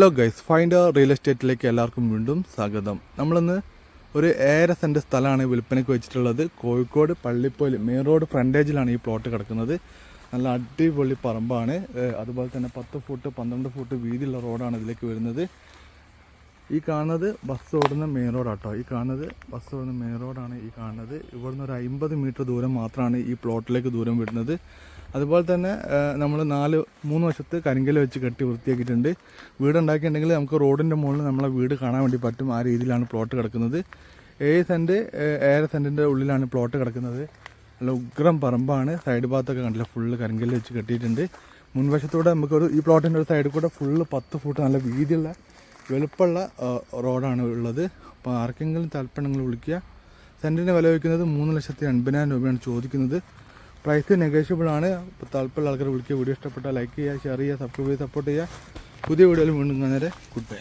Hello guys find real എസ്റ്റേറ്റിലേക്ക് എല്ലാവർക്കും വീണ്ടും സ്വാഗതം. നമ്മളിന്ന് ഒരു ഏഴര സെന്റ് സ്ഥലമാണ് വിൽപ്പനയ്ക്ക് വെച്ചിട്ടുള്ളത്. കോഴിക്കോട് പള്ളിപ്പോയിൽ മെയിൻ റോഡ് ഫ്രണ്ടേജിലാണ് ഈ പ്ലോട്ട് കിടക്കുന്നത്. നല്ല അടിപൊളി പറമ്പാണ്. അതുപോലെ തന്നെ പത്ത് ഫുട്ട് പന്ത്രണ്ട് ഫുട്ട് വീതിയുള്ള റോഡാണ് ഇതിലേക്ക് വരുന്നത്. ഈ കാണുന്നത് ബസ് ഓടുന്ന മെയിൻ റോഡാട്ടോ ഈ കാണുന്നത് ബസ് ഓടുന്ന മെയിൻ റോഡാണ് ഈ കാണുന്നത്. ഇവിടുന്ന് ഒരു അമ്പത് മീറ്റർ ദൂരം മാത്രമാണ് ഈ പ്ലോട്ടിലേക്ക് ദൂരം വിടുന്നത്. അതുപോലെ തന്നെ നമ്മൾ നാല് മൂന്ന് വശത്ത് കരിങ്കൽ വെച്ച് കെട്ടി വൃത്തിയാക്കിയിട്ടുണ്ട്. വീട് ഉണ്ടാക്കിയിട്ടുണ്ടെങ്കിൽ നമുക്ക് റോഡിന്റെ മുകളിൽ നമ്മളെ വീട് കാണാൻ വേണ്ടി പറ്റും. ആ രീതിയിലാണ് പ്ലോട്ട് കിടക്കുന്നത്. ഏഴ് സെന്റ് ഏഴര സെന്റിന്റെ ഉള്ളിലാണ് പ്ലോട്ട് കിടക്കുന്നത്. നല്ല ഉഗ്രം പറമ്പാണ്. സൈഡ് ഭാഗത്തൊക്കെ കണ്ടില്ല ഫുള്ള് കരിങ്കല്ല് വെച്ച് കെട്ടിയിട്ടുണ്ട്. മുൻവശത്തൂടെ നമുക്കൊരു ഈ പ്ലോട്ടിന്റെ ഒരു സൈഡിൽ കൂടെ ഫുള്ള് പത്ത് ഫുട്ട് നല്ല വീതിയുള്ള വലുപ്പമുള്ള ആ, റോഡാണ് ഉള്ളത്. അപ്പോൾ ആർക്കെങ്കിലും താല്പര്യങ്ങൾ വിളിക്കുക. സെന്റിന് വില വയ്ക്കുന്നത് മൂന്ന് ലക്ഷത്തി എൺപതിനായിരം രൂപയാണ് ചോദിക്കുന്നത്. പ്രൈസ് നെഗോഷ്യബിൾ ആണ്. അപ്പോൾ താല്പര്യമുള്ള ആൾക്കാർ വിളിക്കുക. വീഡിയോ ഇഷ്ടപ്പെട്ടാൽ ലൈക്ക് ചെയ്യുക ഷെയർ ചെയ്യുക സബ്സ്ക്രൈബ് ചെയ്യുക സപ്പോർട്ട് ചെയ്യുക. പുതിയ വീഡിയോയിൽ വീണ്ടും കാണാൻ ഗുഡ് ബൈ